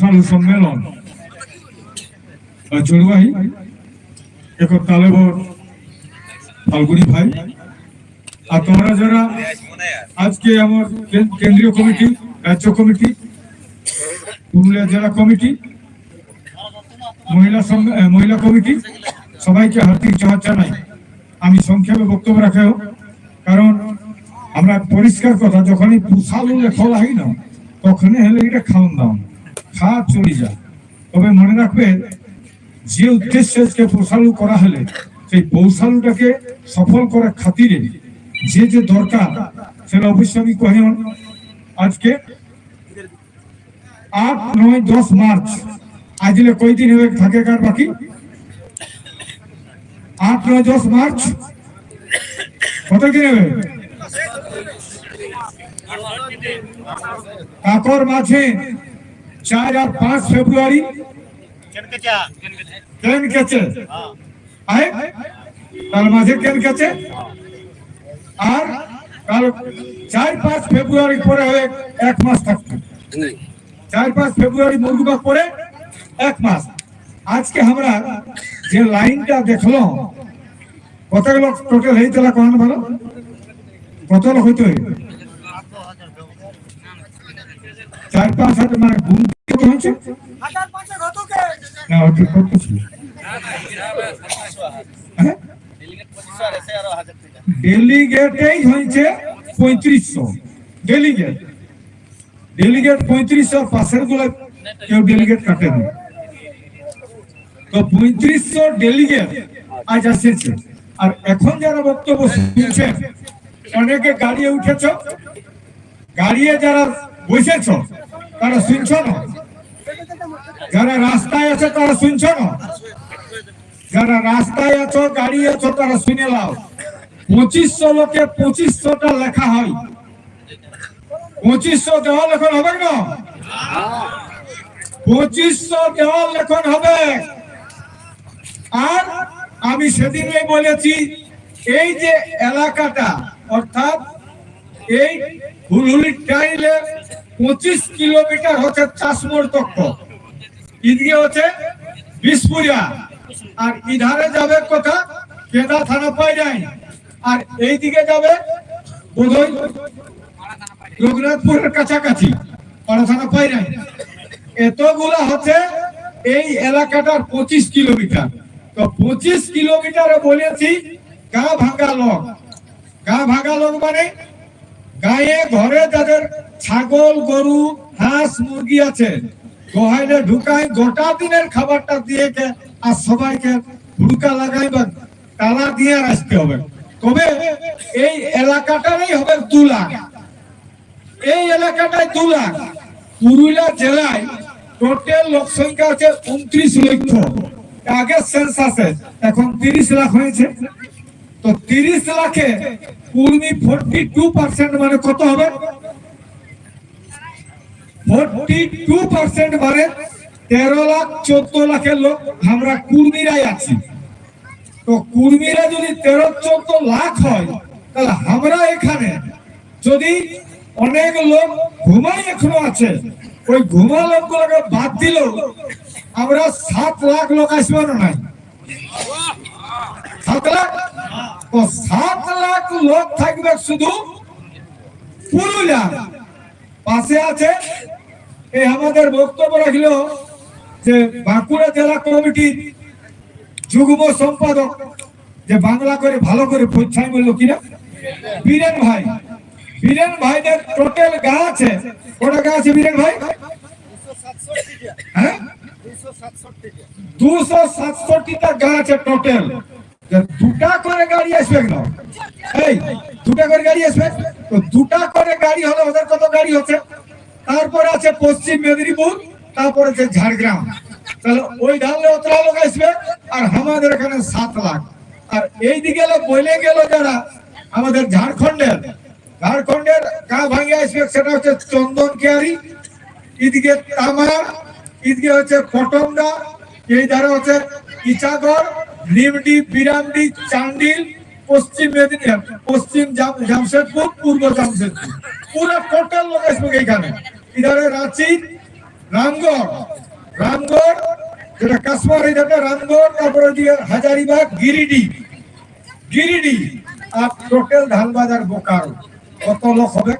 সম্মেলন। জলবাহী এক তালেবর ফাল্গুনি ভাই। আর তোমরা যারা আজকে আমার কেন- কেন্দ্রীয় কমিটি, রাজ্য কমিটি, পুরুলিয়া জেলা কমিটি, মহিলা মহিলা কমিটি, সবাইকে হার্দিক জবাব জানাই। আমি সংক্ষেপে বক্তব্য রাখেও, কারণ আমরা পরিষ্কার কথা, যখনই পুষালু লেখলা হয় না, তখনই হলে এটা খাওয়ান দাওন। খাওয়া চলে যায়। তবে মনে রাখবে যে উদ্দেশ্যে আজকে পৌষালু করা হলে, সেই পৌষালুটাকে সফল করার খাতিরে যে যে দরকার, সেটা অবশ্যই আমি কহি আজকে আট, নয়, দশ মার্চ। আজলে কয়দিন হবে থাকে কার বাকি? আট, নয়, দশ মার্চ। কত দিন হবে? কাকর মাঝে। চার আর পাঁচ ফেব্রুয়ারি। ট্রেন গেছে আয়। তার মাঝে ট্রেন গেছে আর কাল চার পাঁচ ফেব্রুয়ারি পরে হবে এক মাস থাকবে। চার পাঁচ ফেব্রুয়ারি মুরগুবা পরে এক মাস। আজকে আমরা যে লাইনটা দেখল কত লোক টোটাল হইতে কোন ভালো? কত লোক হইতে চার পাঁচ হাজার মানে ছিল? হ্যাঁ? ডেলিগেটেই হয়েছে পঁয়ত্রিশশো। ডেলিগেট ডেলিগেট পঁয়ত্রিশশো, পাশের কেউ ডেলিগেট তো পঁয়ত্রিশশো ডেলিগেট আজ আসছে। আর এখন যারা বক্তব্য শুনছেন, অনেকে গাড়িয়ে উঠেছ? গাড়িয়ে যারা বসেছ তারা শুনছ না? যারা রাস্তায় আছে তারা শুনছ না? যারা রাস্তায় আছো, গাড়ি আছো, তারা শুনে লাও পঁচিশশো লোকে পঁচিশশোটা লেখা হয়। পঁচিশশো দেওয়াল লেখন হবে না? পঁচিশশো দেওয়াল লেখন হবে। আর আমি সেদিনে বলেছি, এই যে এলাকাটা, অর্থাৎ এই হুলহুলি টাইলে পঁচিশ কিলোমিটার হচ্ছে চাষমোড় তক্ষ। এদিকে হচ্ছে বিসপুরিয়া আর ইধারে যাবে কোথা? কেদা থানা পাই যায় আর এইদিকে যাবে বোধহয় রঘুনাথপুরের কাছাকাছি, পাড়া থানা পাই যায় এতগুলা হচ্ছে এই এলাকাটার পঁচিশ কিলোমিটার। তো পঁচিশ কিলোমিটারে বলেছি, গা ভাঙা লোক গা ভাঙা লোক মানে গায়ে, ঘরে যাদের ছাগল, গরু, হাঁস, মুরগি আছে। গোহাইলে ঢুকায় গোটা দিনের খাবারটা দিয়ে আর সবাইকে ঢুকা লাগাই বা তালা দিয়ে আসতে হবে। তবে এই এলাকাটারই হবে লাখ এই এলাকাটায় দু লাখ পুরুলিয়া জেলায় টোটাল লোক সংখ্যা আছে উনত্রিশ লক্ষ। আগে সেন্সাসে এখন তিরিশ লাখ হয়েছে। তো তিরিশ লাখে কুর্মি ফোরটি টু পার্সেন্ট মানে কত হবে? টু তেরো লাখ চোদ্দ লাখের লোক। আমরা আছি। তো যদি তেরো লাখ হয়, তাহলে আমরা এখানে যদি অনেক লোক ঘুমাই এখনও আছে, ওই ঘুমা লোকগুলোকে বাদ দিল আমরা সাত লাখ লোক আসবে না সাত লাখ? তো সাত লাখ লোক থাকবে শুধু পুরুলিয়া। পাশে আছে এই আমাদের বক্তব্য রাখল যে বাঁকুড়া জেলা কমিটির যুগ্ম সম্পাদক, যে বাংলা করে ভালো করে পৌঁছায় বলল কিনা বীরেন ভাই। বীরেন ভাইদের টোটাল গা আছে। কটা গা আছে বীরেন ভাই? হ্যাঁ? দুশো সাতষট্টিটা গা আছে টোটাল দুটা করে গাড়ি আসবে না এই, দুটা করে গাড়ি আসবে? দুটা করে গাড়ি হলে ওদের কত গাড়ি হচ্ছে? তারপরে আছে পশ্চিম মেদিনীপুর, তারপরে আছে ঝাড়গ্রাম। তাহলে ওই ঢালে অতটা লোক আসবে, আর আমাদের এখানে সাত লাখ। আর এই দিকে বলে গেল যারা আমাদের ঝাড়খণ্ডের। ঝাড়খণ্ডের গা ভাঙে আসবে, সেটা হচ্ছে চন্দন কেয়ারি, এদিকে তামা, এদিকে হচ্ছে পটমদা এই ধারে হচ্ছে ইচাগড় নিমডি, বিরামডি, চান্ডিল, পশ্চিম মেদিনীপুর, পশ্চিম জামশেদপুর, পূর্ব জামশেদপুর। পুরো টোটাল লোক আসবে এইখানে। ইধারে রাঁচি রামগড় রামগড়, যেটা কাশ্মীর হয়ে রামগড়, তারপরে হাজারিবাগ, গিরিডি। গিরিডি আর টোটাল ধানবাজার বোকারো। কত লোক হবে?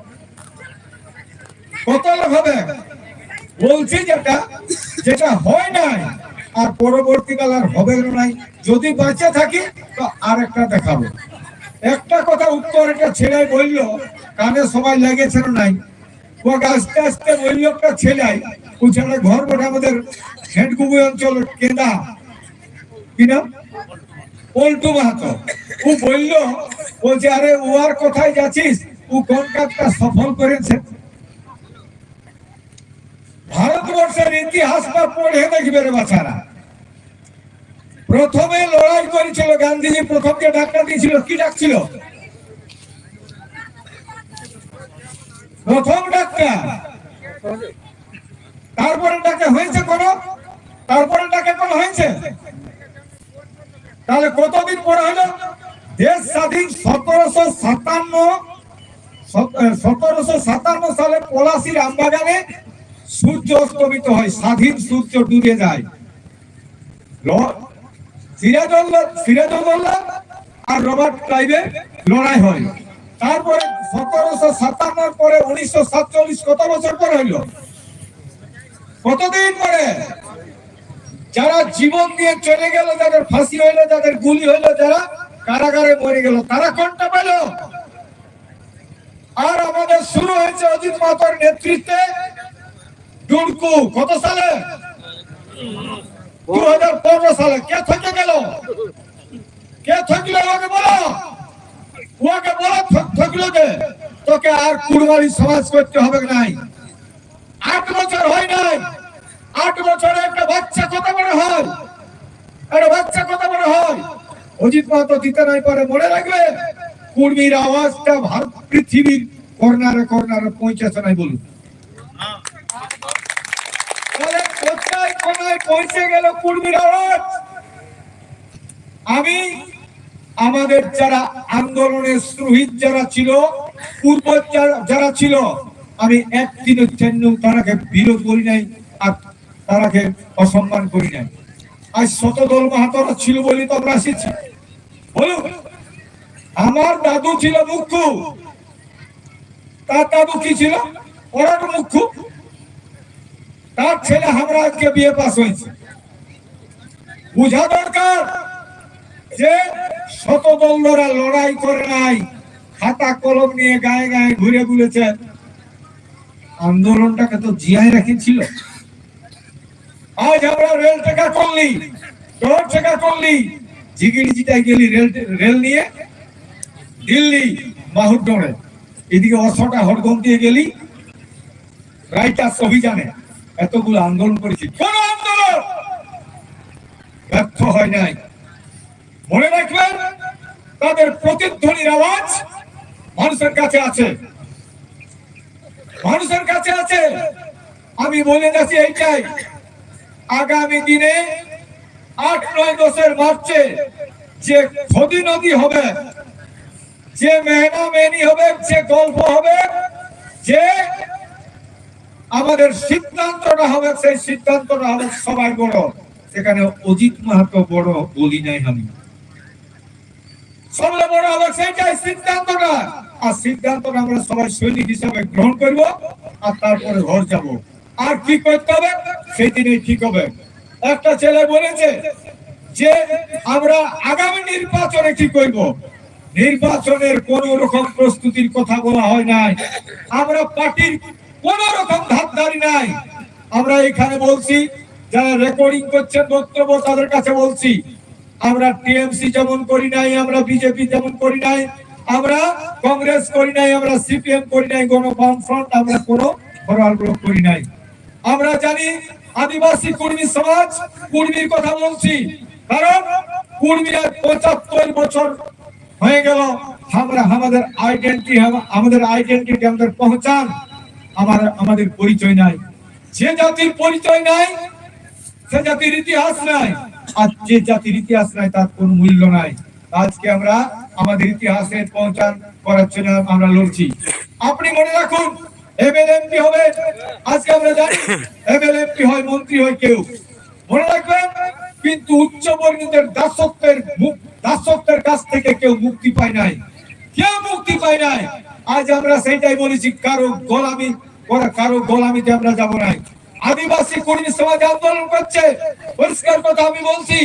কত লোক হবে? বলছি যেটা যেটা হয় নাই, আর পরবর্তীকাল আর হবে নাই। যদি বাঁচে থাকি, তো আর একটা দেখাবো। একটা কথা উত্তর একটা ছেলে বলল, কানে সবাই লেগেছে নাই? ও আস্তে আস্তে ওই লোকটা ছেলে ও ছেলে ঘর বটে আমাদের হেডকুবি অঞ্চল কেন্দা কি পল্টু মাহাতো। ও বলল বলছে আরে ও আর কোথায় যাচ্ছিস? ও কোন কাজটা সফল করেছে? ভারতবর্ষের ইতিহাসটা পড়ে দেখবে রে বাচ্চারা প্রথমে লড়াই করেছিল গান্ধীজি প্রথম যে ডাক্তার দিয়েছিল, কি ডাকছিল? প্রথম ডাক্তার তারপরে ডাকে হয়েছে কোন? তারপরে ডাকে কোন হয়েছে? তাহলে কতদিন পরে হলো? দেশ স্বাধীন সতেরোশো সাতান্ন সতেরোশো সাতান্ন সালে পলাশির আমবাগানে সূর্য অস্তমিত হয়, স্বাধীন সূর্য ডুবে যায়। সিরাজউল্লাহ সিরাজউল্লাহ আর রবার্ট ক্লাইভে লড়াই হয়। তারপরে সতেরোশো সাতান্ন পরে উনিশশো সাতচল্লিশ কত বছর পরে হইল? কতদিন পরে? যারা জীবন দিয়ে চলে গেল যাদের ফাঁসি হইল যাদের গুলি হইল যারা কারাগারে মরে গেল তারা কোনটা পেল আর আমাদের শুরু হয়েছে অজিত মাতার নেতৃত্বে ডুনকু কত সালে? দু হাজার পনেরো সালে। কে থেকে গেল? কে থাকল ওকে বলো? ওকে বলো থাকল কে তোকে আর কুরবানি সমাজ করতে হবে নাই? আট বছর হয় নাই। আট বছরে একটা বাচ্চা কত বড় হয়? একটা বাচ্চা কত বড় হয়? অজিত মাহাতো দিতে নাই পারে, মনে রাখবে? কুর্মীর আওয়াজটা ভারত পৃথিবীর কর্নারে কর্নারে পৌঁছেছে নাই বলুন। কোথায় কোনায় পৌঁছে গেল কুর্মীর আওয়াজ? আমি আমাদের যারা আন্দোলনের শহীদ যারা ছিল পূর্ব যারা- ছিল, আমি একদিনের জন্য তারাকে বিরোধ করি নাই আর তারাকে অসম্মান করি নাই। আজ শতদল মাহাতরা ছিল বলে তো আমরা এসেছি। বলুন, আমার দাদু ছিল মুখ্য। তার দাদু কি ছিল? ওরা মুখ্য। তার ছেলে আমরা আজকে বিয়ে পাস হয়েছে। বুঝা দরকার? যে শতদলরা লড়াই করে নাই, খাতা কলম নিয়ে গায়ে গায়ে ঘুরে ঘুরেছে আন্দোলনটাকে তো জিয়ায় রেখেছিল। আজ আমরা রেল টেকা করলি, রোড টেকা করলি জিগিড়ি জিটাই গেলি রেল রেল নিয়ে, দিল্লি মাহুরডোড়ে এদিকে অশোটা হরগম দিয়ে গেলি, রাইটার্স অভিযানে এতগুলো আন্দোলন করেছি। কোন আন্দোলন ব্যর্থ হয় নাই। মনে রাখবেন, তাদের প্রতিধ্বনির আওয়াজ মানুষের কাছে আছে। মানুষের কাছে আছে। আমি বলে যাচ্ছি এইটাই। আগামী দিনে আট, নয়, দশের মার্চে যে খদি নদী হবে, যে মেহনা মেনি হবে, যে গল্প হবে, যে আমাদের সিদ্ধান্তটা হবে, সেই সিদ্ধান্তটা হবে সবাই বড়। সেখানে অজিত মাহাতো বড় বলি নাই আমি। সবচেয়ে বড় হবে সেইটাই সিদ্ধান্তটা। আর সিদ্ধান্তটা আমরা সবাই সৈনিক হিসাবে গ্রহণ করব, আর তারপরে ঘর যাব। আর কি করতে হবে? সেই দিনেই ঠিক হবে। একটা ছেলে বলেছে যে, আমরা আগামী নির্বাচনে কি করব? নির্বাচনের কোন রকম প্রস্তুতির কথা বলা হয় নাই। আমরা পার্টির কোন রকম ধারধারি নাই। আমরা এখানে বলছি, যারা রেকর্ডিং করছেন বক্তব্য তাদের কাছে বলছি আমরা টিএমসি যেমন করি নাই, আমরা বিজেপি যেমন করি নাই, আমরা কংগ্রেস করি নাই, আমরা সিপিএম করি নাই, কোন বাম ফ্রন্ট আমরা কোন করি নাই। আমরা জানি আদিবাসী কর্মী সমাজ কর্মীর কথা বলছি, কারণ কর্মীরা পঁচাত্তর বছর হয়ে গেল আমরা আমাদের আইডেন্টি আমাদের আইডেন্টিটি আমাদের পহচান আমার, আমাদের পরিচয় নাই। যে জাতির পরিচয় নাই, সে জাতির ইতিহাস নাই। যে জাতির ইতিহাস নাই, তার কোন মূল্য নাই। আজকে আমরা আমাদের ইতিহাসে পৌঁছান করার জন্য আমরা লড়ছি। আপনি মনে রাখুন এমএলএমপি হবে। আজকে আমরা জানি এমএলএমপি হয় মন্ত্রী হয় কেউ। মনে রাখবেন, কিন্তু উচ্চ বর্ণিতের দাসত্বের দাসত্বের কাছ থেকে কেউ মুক্তি পায় নাই। কেউ মুক্তি পায় নাই। আজ আমরা সেইটাই বলেছি, কারও গোলামি কারও গোলামিতে আমরা যাব নাই। আদিবাসী কর্মী সমাজ আন্দোলন করছে। পরিষ্কার কথা আমি বলছি,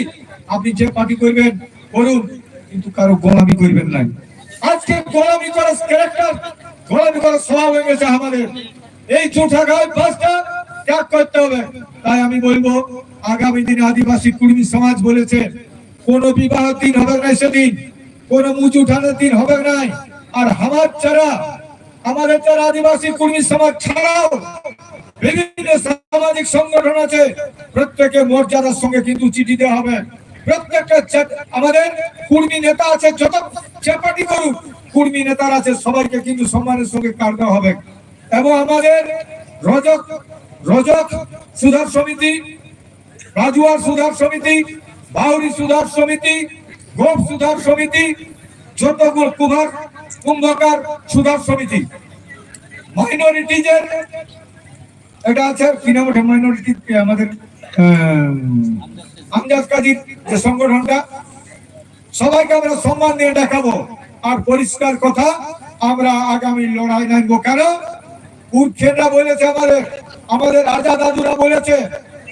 আপনি যে পার্টি করবেন, করুন, কিন্তু কারও গোলামি করবেন না। আজকে গোলামি করার ক্যারেক্টার গোলামি করার স্বভাব হয়ে গেছে আমাদের। এই চোঠা গায়ে বাসটা ত্যাগ করতে হবে। তাই আমি বলব, আগামী দিনে আদিবাসী কুর্মী সমাজ বলেছে, কোন বিবাহ দিন হবে না সেদিন, কোন মুচ উঠানোর দিন হবে নাই। আর আমার ছাড়া আমাদের আদিবাসী কর্মী সমাজ ছাড়াও বিভিন্ন সামাজিক সংগঠন আছে, প্রত্যেকে মর্যাদার সঙ্গে কিন্তু চিঠি দেওয়া হবে। প্রত্যেকটা আমাদের কর্মী নেতা আছে, যত চেপাটি করুক, কর্মী আছে, সবাইকে কিন্তু সম্মানের সঙ্গে কার দেওয়া হবে। এবং আমাদের রজক রজক সুধার সমিতি, রাজুয়ার সুধার সমিতি, বাউরি সুধার সমিতি, গোপ সুধার সমিতি, যতগুলো কুম্ভকার সুধার সমিতি। মাইনরিটিজের এটা আছে, কি নাম ওটা? মাইনরিটি আমাদের আমজাদ কাজীর যে সংগঠনটা, সবাইকে আমরা সম্মান দিয়ে দেখাবো। আর পরিষ্কার কথা, আমরা আগামী লড়াই নামবো কেন? উর্খেরা বলেছে আমাদের আমাদের রাজা দাদুরা বলেছে,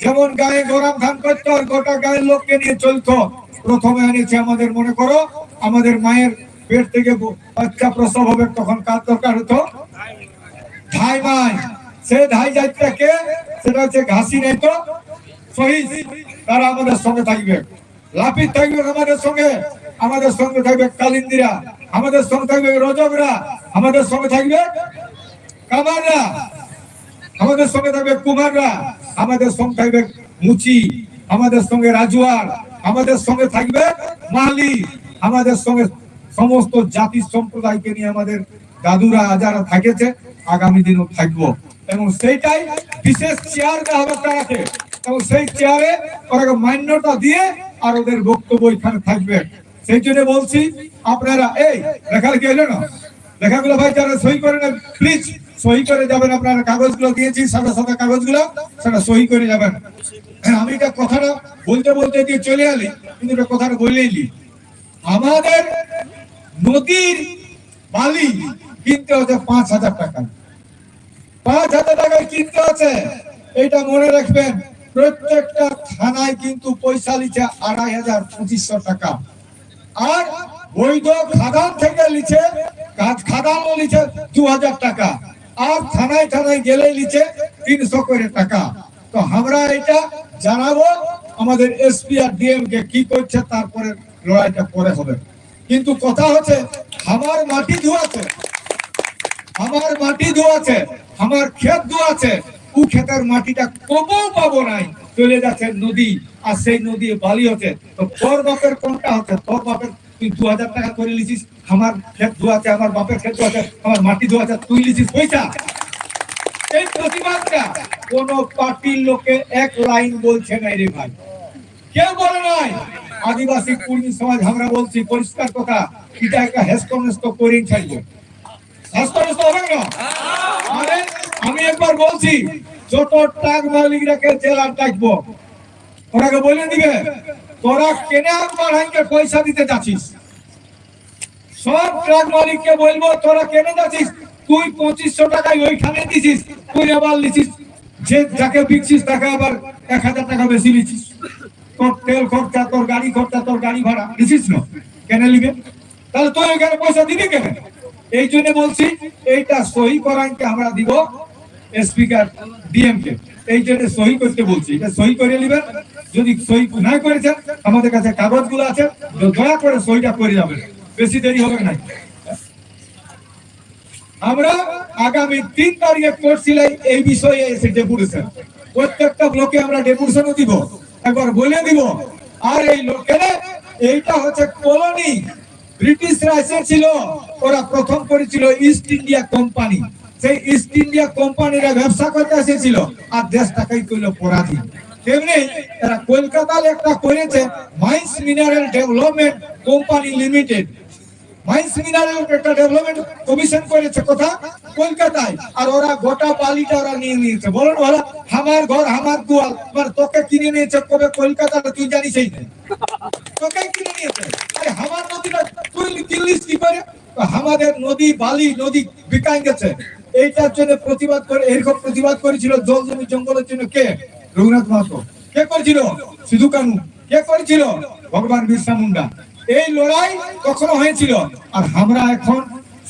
যেমন গায়ে গরম ধান করতো আর গোটা গায়ের লোককে নিয়ে চলতো। প্রথমে এনেছে আমাদের, মনে করো, আমাদের মায়ের পেট থেকে বাচ্চা প্রসব হবে তখন কার দরকার হতো? ধাই মাই সে ধাই যাত্রাকে সেটা হচ্ছে ঘাসি নেই তো? শহীদ, তারা আমাদের সঙ্গে থাকবে। লাপিত থাকবে আমাদের সঙ্গে। আমাদের সঙ্গে থাকবে কালিন্দিরা। আমাদের সঙ্গে থাকবে রজকরা আমাদের সঙ্গে থাকবে কামাররা। আমাদের সঙ্গে থাকবে কুমাররা। আমাদের সঙ্গে থাকবে মুচি। আমাদের সঙ্গে রাজুয়ার। আমাদের সঙ্গে থাকবে মালি। আমাদের সঙ্গে সমস্ত জাতি সম্প্রদায়কে নিয়ে আমাদের দাদুরা যারা থাকেছে আগামী দিনও থাকব। এবং সেইটাই বিশেষ চেয়ার দেওয়া তারাকে। এবং সেই চেয়ারে ওরাকে মান্যতা দিয়ে আর ওদের বক্তব্য এখানে থাকবে। সেই জন্য বলছি আপনারা এই লেখালেখি এলো না? লেখাগুলো ভাই যারা সই করে নেন প্লিজ সই করে যাবেন। আপনারা কাগজগুলো দিয়েছি সাদা সাদা কাগজগুলো সেটা সই করে যাবেন। হ্যাঁ, আমি এটা কথাটা বলতে বলতে দিয়ে চলে এলি কিন্তু এটা কথাটা বলে এলি আমাদের নদীর বালি কিনতে হচ্ছে পাঁচ হাজার টাকা। পাঁচ হাজার টাকায় কিনতে আছে এটা মনে রাখবেন, প্রত্যেকটা থানায় কিন্তু পয়সা লিছে আড়াই হাজার পঁচিশশো টাকা। আর বৈধ খাদান থেকে লিছে খাদানও লিছে দু হাজার টাকা। আর থানায় থানায় গেলে লিছে তিনশো করে টাকা। তো আমরা এটা জানাব, আমাদের এসপি আর ডিএম কে কি করছে, তারপরে লড়াইটা পরে হবে। কিন্তু কথা হচ্ছে, আমার মাটি ধোয়াছে আমার মাটি ধোয়াছে আমার ক্ষেত ধোয়াছে ও ক্ষেতের মাটিটা কবও পাবো নাই। চলে যাচ্ছে নদী, আর সেই নদী বালি হচ্ছে। তো তোর বাপের কোনটা হচ্ছে? তোর বাপের তুই দু হাজার টাকা করে লিছিস, আমার ক্ষেত ধোয়াছে আমার বাপের ক্ষেত ধোয়াছে আমার মাটি ধোয়াছে তুই লিছিস, পয়সা। এই প্রতিবাদটা কোন পার্টির লোকে এক লাইন বলছে না রে ভাই। কেউ বলে নাই। আদিবাসী কুর্মী সমাজ, আমরা বলছি, পরিষ্কার কথা, এটা একটা হেস্তনেস্ত করে ছাড়বো হেস্তনেস্ত হবে না আরে আমি একবার বলছি, যত টাক মালিকরাকে জেলার ডাকবো বলে দিবে, তোরা কেনে একবার হাইকে পয়সা দিতে যাচ্ছিস? সব ট্রাক মালিককে বলব, তোরা কেনে যাচ্ছিস? তুই পঁচিশশো টাকায় ওইখানে দিছিস, তুই আবার লিছিস যে যাকে বিকছিস তাকে আবার এক হাজার টাকা বেশি লিছিস তোর তেল খরচা, তোর গাড়ি খরচা, তোর গাড়ি ভাড়া লিছিস না? কেন লিবে তাহলে তুই ওইখানে পয়সা দিবি কেন? এই জন্য বলছি, এইটা সহি করাইতে আমরা দিব স্পিকার ডিএম কে এই জন্য সহি করতে বলছি। এটা সহি করে যদি সহি না করেছেন, আমাদের কাছে কাগজগুলো আছে দয়া করে সহিটা করে যাবেন। বেশি দেরি হবে না। আমরা আগামী তিন তারিখে করছিলাম এই বিষয়ে এসে ডেপুটেশন। প্রত্যেকটা ব্লকে আমরা ডেপুটেশনও দিব। একবার বলে দিব। আর এই লোকেরা, এইটা হচ্ছে কলোনি। ব্রিটিশরা এসেছিল ওরা প্রথম করেছিল ইস্ট ইন্ডিয়া কোম্পানি। সেই ইস্ট ইন্ডিয়া কোম্পানিরা ব্যবসা করতে এসেছিল, আর দেশটাকেই করল পরাধীন তেমনি এরা কলকাতার একটা করেছে, mines mineral development company limited. আমাদের নদী, বালি, নদী বিকায় গেছে। এইটার জন্য প্রতিবাদ করে, এরকম প্রতিবাদ করেছিল জল জমি জঙ্গলের জন্য কে? রঘুনাথ মাহাতো। কে করেছিল? সিধু কানু। কে করেছিল? ভগবান বিরসা মুন্ডা। এই লড়াই কখনো হয়েছিল? আর আমরা এখন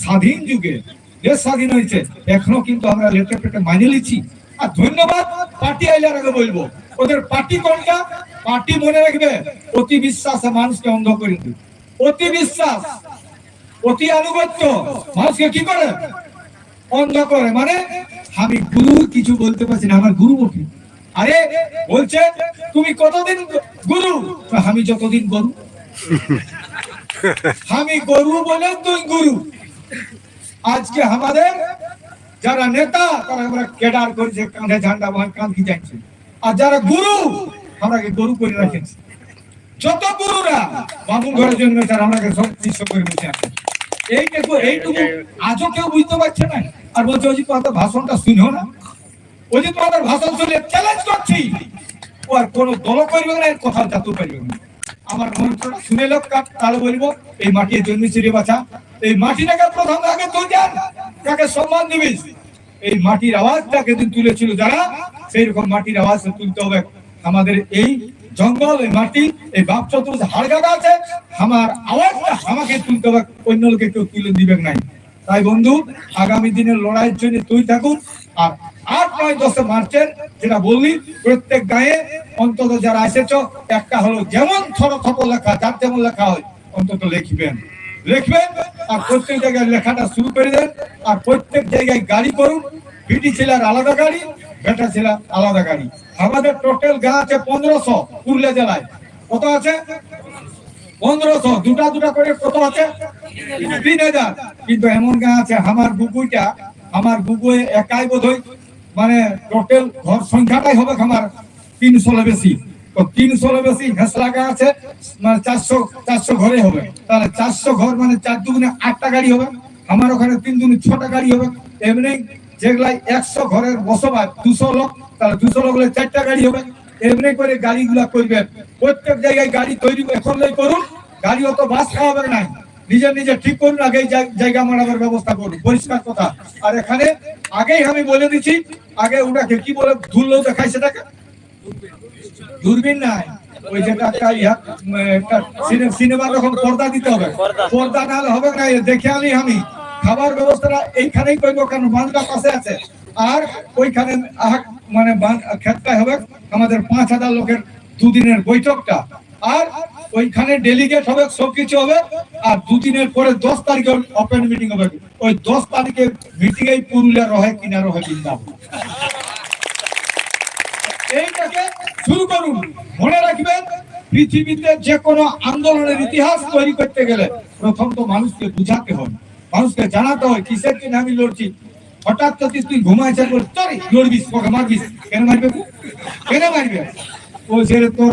স্বাধীন যুগে, দেশ স্বাধীন হয়েছে। এখনও কিন্তু আমরা লেটে পেটে মানে নিচ্ছি। আর ধন্যবাদ, পার্টি আইলার আগে বলব। ওদের পার্টি কোনটা? পার্টি মনে রাখবে, অতি বিশ্বাস মানুষকে অন্ধ করে অতি বিশ্বাস, অতি আনুগত্য, মানুষকে কি করে? অন্ধ করে। মানে আমি গুরু কিছু বলতে পারছি না, আমার গুরু বকি আরে, বলছে, তুমি কতদিন গুরু? আমি যতদিন গরু। আমি গরু বলে তুই গুরু। আজকে আমাদের যারা নেতা, তারা আমরা কেডার করেছে কাঁধে ঝান্ডা বহায় কাঁধি যাচ্ছে। আর যারা গুরু আমরাকে গরু করে রাখেছি? যত গুরুরা বামুন ঘরের জন্য তারা সব করে বসে আছে। এইটুকু এইটুকু আজও কেউ বুঝতে পারছে না। আর বলছে ওই তোমাদের ভাষণটা শুনো না। ওই যে তোমাদের ভাষণ শুনে চ্যালেঞ্জ করছি। ও আর কোনো দল করবে না কথা জাতু পারবে না। আমার মন্ত্রটা শুনে লোক তাহলে বলব, এই মাটি জন্মেছে রে বাছা এই মাটিটাকে প্রথম আগে তুই যান তাকে সম্মান দিবিস এই মাটির আওয়াজটাকে দিন তুলেছিল যারা সেই রকম মাটির আওয়াজ তুলতে হবে। আমাদের এই জঙ্গল, এই মাটি, এই বাপ চতুর্থ হাড়গাদা আছে, আমার আওয়াজটা আমাকে তুলতে হবে। অন্য লোকে কেউ তুলে দিবে নাই। তাই বন্ধু, আগামী দিনের লড়াইয়ের জন্য তুই থাকুন আর আট নয় দশে মার্চের যেটা বললি, প্রত্যেক গায়ে অন্তত যারা এসেছ, একটা হলো যেমন থর থপ লেখা, যার যেমন লেখা হয়, অন্তত লিখবেন। লিখবেন আর প্রত্যেক জায়গায় লেখাটা শুরু করে দেন আর প্রত্যেক জায়গায় গাড়ি করুন। বিটি ছেলের আলাদা গাড়ি, বেটা ছেলে আলাদা গাড়ি। আমাদের টোটাল গা আছে পনেরোশো পুরুলিয়া জেলায়। কত আছে? পনেরোশো, দুটা দুটা করে কত আছে? তিন হাজার। কিন্তু এমন গা আছে, আমার বুকুইটা আমার বুকুয়ে একাই বোধ মানে টোটাল ঘর সংখ্যাটাই হবে আমার তিনশো বেশি। তো তিনশো বেশি হেসলা গা আছে মানে চারশো চারশো ঘরে হবে। তাহলে চারশো ঘর মানে চার দুগুণে আটটা গাড়ি হবে। আমার ওখানে তিন দুগুণে ছটা গাড়ি হবে। এমনি যেগুলাই একশো ঘরের বসবাস, দুশো লোক, তাহলে দুশো লোক চারটা গাড়ি হবে। এমনি করে গাড়িগুলা করবেন। প্রত্যেক জায়গায় গাড়ি তৈরি এখন করুন। গাড়ি অত বাস খাওয়াবে নাই নিজে নিজে ঠিক করুন আগে জায়গা মারাবার ব্যবস্থা করুন। পরিষ্কার কথা। আর এখানে আগেই আমি বলে দিচ্ছি আগে ওটাকে কি বলে ধুললেও দেখায় সেটাকে? দূরবীন নাই। ওই যেটা একটা পর্দা দিতে হবে পর্দা। না হলে হবে না দেখে আনি আমি খাবার ব্যবস্থাটা এইখানেই করব কেন? বাঁধটা পাশে আছে। আর ওইখানে আহ, মানে ক্ষেত্রে হবে আমাদের পাঁচ হাজার লোকের দুদিনের বৈঠকটা। আর ওইখানে ডেলিগেট হবে, সবকিছু হবে, আর দুদিনের পরে দশ তারিখে ওপেন মিটিং হবে। ওই দশ তারিখে মিটিং এই পুরুলিয়া রহে কিনা রহে বৃন্দাবন। এইটাকে শুরু করুন। মনে রাখবেন, পৃথিবীতে যে কোনো আন্দোলনের ইতিহাস তৈরি করতে গেলে প্রথম তো মানুষকে বুঝাতে হয় মানুষকে জানাতে হয়, কিসের জন্য আমি লড়ছি? হঠাৎ তুই ঘুমাইছে লড়বিস মারবিস কেন মারবে? কেন মারবে? তোর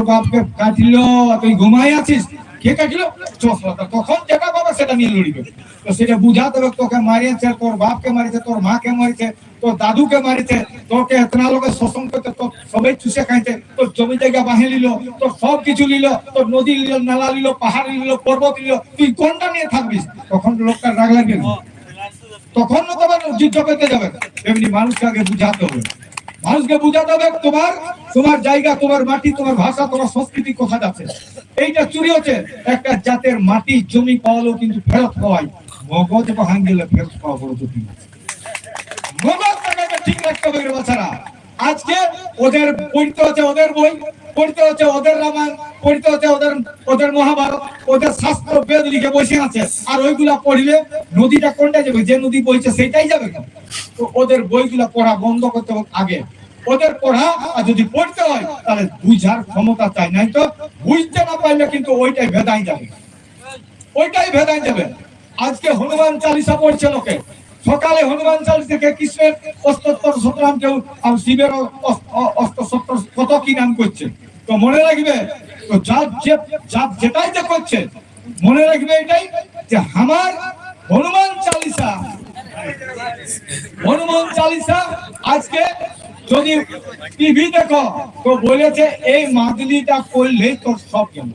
তো জমি জায়গা বাহির নিল, তোর সব কিছু নিল, তোর নদী নিল, নালা নিল, পাহাড় নিল, পর্বত নিল, তুই কোনটা নিয়ে থাকবিস তখন লোকটা রাগ লাগবে। তখন তোমার যুদ্ধ করতে যাবে। এমনি মানুষকে আগে বুঝাতে হবে। মানুষকে বুঝাতে হবে, তোমার তোমার জায়গা, তোমার মাটি, তোমার ভাষা, তোমার সংস্কৃতি কোথায় যাচ্ছে? এইটা চুরি হচ্ছে। একটা জাতের মাটি, জমি পাওয়ালেও কিন্তু ফেরত পাওয়াই মগজ ভাঙ্গিলে গেলে ফেরত পাওয়া বড় জটিল। মগজ ঠিক রাখতে হবে বাচ্চারা। আজকে ওদের পড়তে হচ্ছে ওদের বই পড়তে হচ্ছে ওদের রামায়ণ পড়তে হচ্ছে ওদের ওদের মহাভারত, ওদের শাস্ত্র বেদ লিখে বসে আছে। আর ওইগুলা পড়লে নদীটা কোনটা যাবে? যে নদী বইছে সেটাই যাবে কেন? তো ওদের বইগুলা পড়া বন্ধ করতে হবে আগে। ওদের পড়া, আর যদি পড়তে হয়, তাহলে বুঝার ক্ষমতা চাই নাই তো? বুঝতে না পারলে কিন্তু ওইটাই ভেদাই যাবে। ওইটাই ভেদাই যাবে। আজকে হনুমান চালিসা পড়ছে লোকে। সকালে হনুমান চালিসা থেকে কৃষ্ণের অস্তোত্তর সতরাম কেউ আর শিবের অস- অ- অস্ত্র কত কি নাম করছে? তো মনে রাখবে, তো যেটাই যে করছে, মনে রাখবে এটাই যে আমার হনুমান চালিসা হনুমান চালিসা আজকে যদি টিভি দেখো, তো বলেছে এই মাদলিটা করলে তোর সব গেল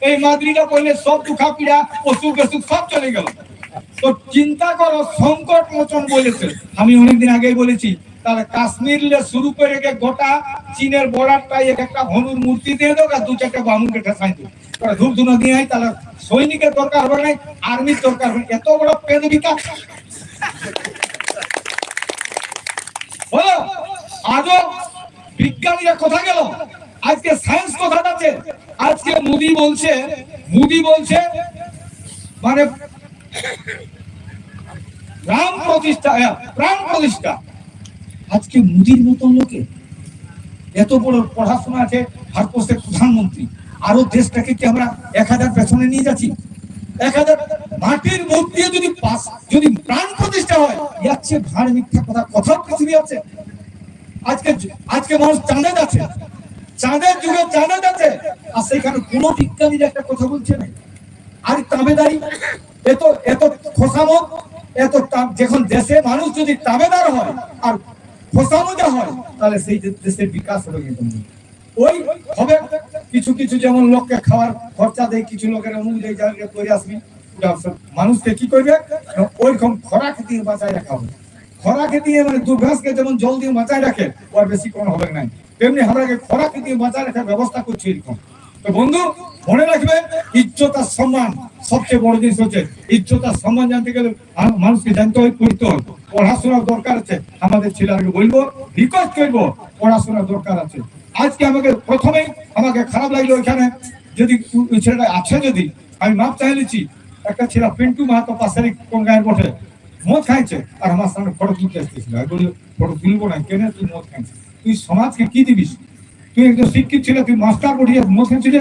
এই মাদলিটা করলে সব দুঃখা পীড়া অসুখ বেসুখ সব চলে গেল। তো চিন্তা করো সংকট মোচন বলেছে। আমি অনেকদিন আগেই বলেছি তাহলে কাশ্মীর শুরু করে গোটা চীনের বর্ডারটাই একটা হনুর মূর্তি দিয়ে দেবো আর দু চারটা বামুনকে ঠেসাই দেবো ধূপ ধুনো দিয়ে আয়, তাহলে সৈনিকের দরকার হবে না আর্মির দরকার হবে এত বড় পেদ বিকাশ। হলো আজও বিজ্ঞানীরা কথা গেল? আজকে সায়েন্স কথা আছে আজকে মোদি বলছে মোদি বলছে মানে রাম প্রতিষ্ঠা হ্যাঁ, প্রাণ প্রতিষ্ঠা। আজকে মোদির মতন লোকে এত বড় পড়াশোনা আছে ভারতবর্ষের প্রধানমন্ত্রী। আরও দেশটাকে কি আমরা এক হাজার পেছনে নিয়ে যাচ্ছি? এক হাজার মাটির মূর্তি যদি যদি প্রাণ প্রতিষ্ঠা হয় যাচ্ছে ভাড় মিথ্যা কথা কোথাও পৃথিবী আছে। আজকে আজকে মানুষ চাঁদে যাচ্ছে। চাঁদের যুগে চাঁদে যাচ্ছে। আর সেখানে কোনো বিজ্ঞানীর একটা কথা বলছে না। আর তাবেদারি এত এত খোসামত এত যখন দেশে মানুষ যদি তাবেদার হয় আর হয় তাহলে সেই দেশের বিকাশ হবে কিন্তু। ওই হবে কিছু কিছু যেমন লোককে খাওয়ার খরচা দেয় কিছু লোকের অমুক দেয় করে আসবি মানুষকে কি করবে? না, ওইরকম খরা খেতে বাঁচায় রাখা হবে। খরা খেতে মানে দুর্ঘাসকে যেমন জল দিয়ে বাঁচায় রাখে ওর বেশি কোনো হবে নাই। তেমনি আমরাকে খরা খেতে বাঁচায় রাখার ব্যবস্থা করছি এরকম। তো বন্ধু, মনে রাখবে, ইজ্জত আর সম্মান সবচেয়ে বড় জিনিস হচ্ছে, ইজ্জত আর সম্মান জানতে গেলে মানুষকে জানতে হয় করতে হয়। পড়াশোনার দরকার আছে, আমাদের ছেলেকে বলব রিকোয়েস্ট করব, পড়াশোনার দরকার আছে। আজকে আমাকে প্রথমেই আমাকে খারাপ লাগল ওইখানে, যদি ছেলেটা আছে যদি, আমি মাপ চাই নিচ্ছি, একটা ছেলে পিন্টু মাহাতো পাশের কোন গায়ের বটে, মদ খাইছে, আর আমার সামনে ফটো তুলতে আসতেছিল আমি বলি, ফটো তুলবো না, কেন তুই মদ খাইছিস? তুই সমাজকে কি দিবিস তুই একজন শিক্ষিত ছিল, তুই মাস্টার চলে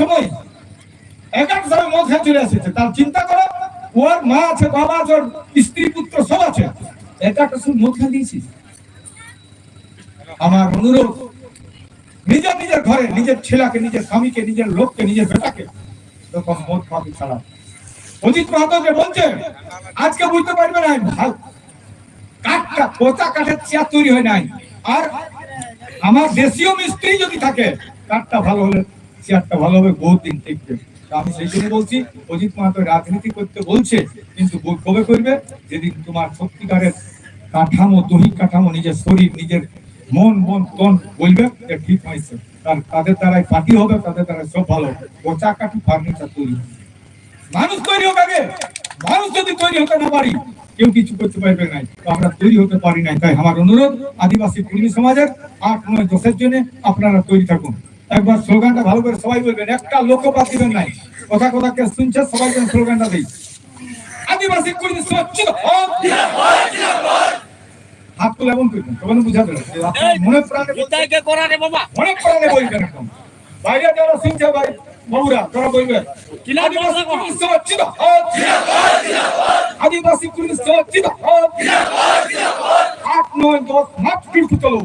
সময় সময় চলে আসছে। তার চিন্তা করো, ওর মা আছে, বাবা আছে, ওর স্ত্রী, পুত্র সব আছে। সময় দিয়েছিস? আমার অনুরোধ, নিজের নিজের ঘরে, নিজের ছেলেকে, নিজের স্বামীকে, নিজের লোককে, নিজের বেটাকে মদ ছাড়া। অজিত মাহাতোকে বলছে, আজকে বুঝতে পারবে না ভালো কাঠটা পোতা কাঠের চেয়ার তৈরি হয় নাই। আর আমার দেশীয় মিস্ত্রি যদি থাকে কাঠটা ভালো হলে, চেয়ারটা ভালো হবে বহুত দিন টিকবে আমি সেই জন্য বলছি, অজিত মাহাতো রাজনীতি করতে বলছে, কিন্তু কবে করবে যেদিন তোমার সত্যিকারের কাঠামো, দৈহিক কাঠামো, নিজের শরীর, নিজের মন মন, তন বলবে ঠিক হয়েছে তার তাদের দ্বারাই পার্টি হবে, তাদের দ্বারা সব ভালো। পচা কাঠি ফার্নিচার তৈরি। মানুষ তৈরি হোক আগে মানুষ যদি তৈরি হতে না পারি কেউ কিছু করতে পারবে নাই তো আমরা তৈরি হতে পারি নাই। তাই আমার অনুরোধ আদিবাসী কর্মী সমাজের আট নয় দশের জন্য আপনারা তৈরি থাকুন। একবার স্লোগানটা ভালো করে সবাই বলবেন একটা লোকপাত দিবেন নাই। কথা কথা কে শুনছে সবাই যেন স্লোগানটা দিই। আদিবাসী কর্মী সমাজ হাত তুলে এমন করবেন তখন যে আপনার মনে প্রাণে বলবেন একদম বাইরে যারা শুনছে ভাই তোরা বলবেন কিনা আদিবাসী বলবে কর্মী সমাজ জিন্দাবাদ। আদিবাসী কর্মী সমাজ জিন্দাবাদ। আট নয় দশ মাঠ কিন্তু চলো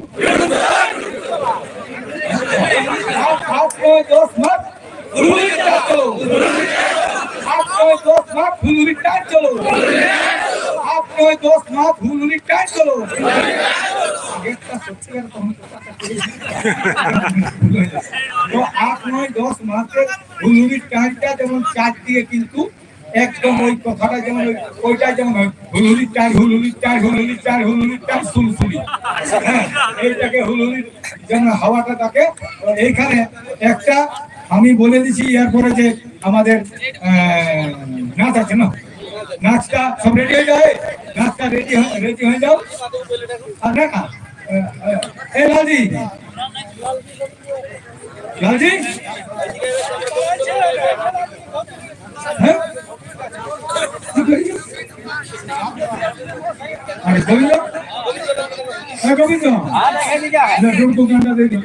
আট নয় দশ মাঠ হুলুলিটা চলো নয় দশ মাঠ হুলুলিটা চলো নয় দশ মাঠ হুলুলিটা চলো। তো আট নয় দশ মাসে হুলুরির টাইমটা যেমন চার দিয়ে কিন্তু একদম ওই কথাটা যেমন ওইটা যেমন হুলুরির টাইম হুলুরির টাইম হুলুরির টাইম হুলুরির টাইম সুলসুলি হ্যাঁ এইটাকে হুলুরির যেমন হাওয়াটা থাকে এইখানে একটা আমি বলে দিছি এরপরে যে আমাদের নাচ আছে না? নাচটা সব রেডি হয়ে যায় নাচটা রেডি রেডি হয়ে যাও। আর না এ লালজি। লালজি? হ্যাঁ? আরে গোবিন্দ? হ্যাঁ গোবিন্দ। দিয়ে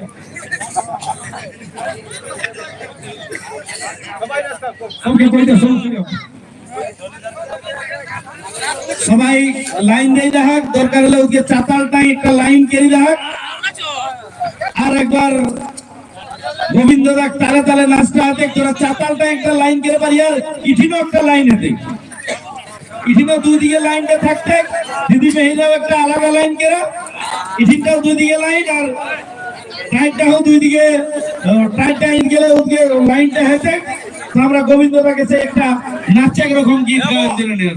সবাই লাইন দিয়ে যাক, দরকার হলে ওকে চাতালটা একটা লাইন কেড়ে যাক। আর একবার গোবিন্দ দাগ তালে তালে নাচটা হাতে তোরা চাতালটা একটা লাইন করে পারি, আর ইঠিনও একটা লাইন হাতে ইঠিনও দুই দিকে লাইনটা থাকতে দিদি মেহিলাও একটা আলাদা লাইন করে ইঠিনটাও দুই দিকে লাইন, আর টাইটটাও দুই দিকে টাইট টাইট গেলে ওদিকে লাইনটা তো আমরা গোবিন্দ কাছে একটা নাচে একরকম গীত গাওয়ার জন্য নিয়ে।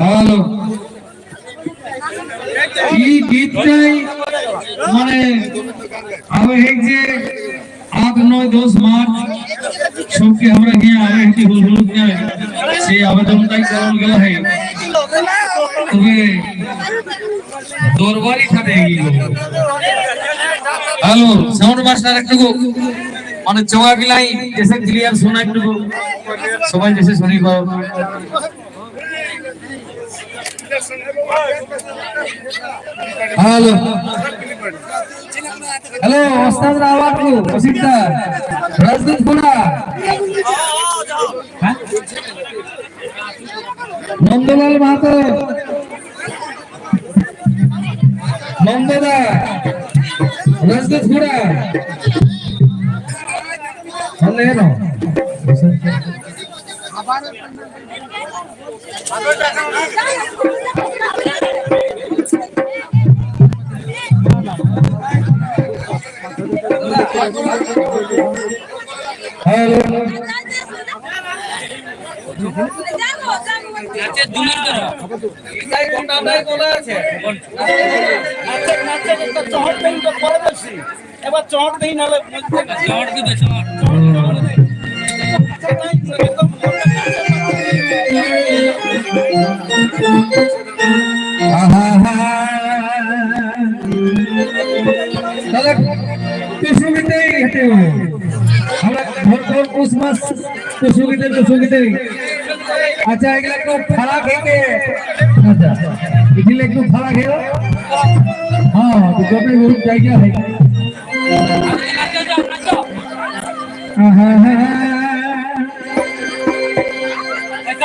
হ্যালো এই গীতটাই মানে যে আট, নয়, দশ মার্চ, সবকে আমরা গিয়ে আবেগটি বলব সেই আবেদনটাই করানো গেল হয় তবে দরবারি সাথে এগিয়ে হ্যালো, সাউন্ড মাস্টার একটু মানে চোয়া গিলাই এসে ক্লিয়ার শোনা একটু সবাই এসে শুনি পাও হ্যালো হ্যালো ওস্তাদ আওয়াজ কো রাজদূত কোনা হ্যাঁ? নন্দলাল মাহাতো নন্দদা কোনা তাহলে হ্যালো এবার চট দেই নালে চট দিবে চট তাহলে কুসুমিতেই হেঁটে আমরা ভোর ভোর পুষ মাস কুসুমিতে কুসুমিতে আচ্ছা এগুলো একটু ফাড়া খেতে আচ্ছা এগুলো একটু ফাড়া খেয়ে হ্যাঁ তো যতই বলুন জায়গা হয় হ্যাঁ হ্যাঁ হ্যাঁ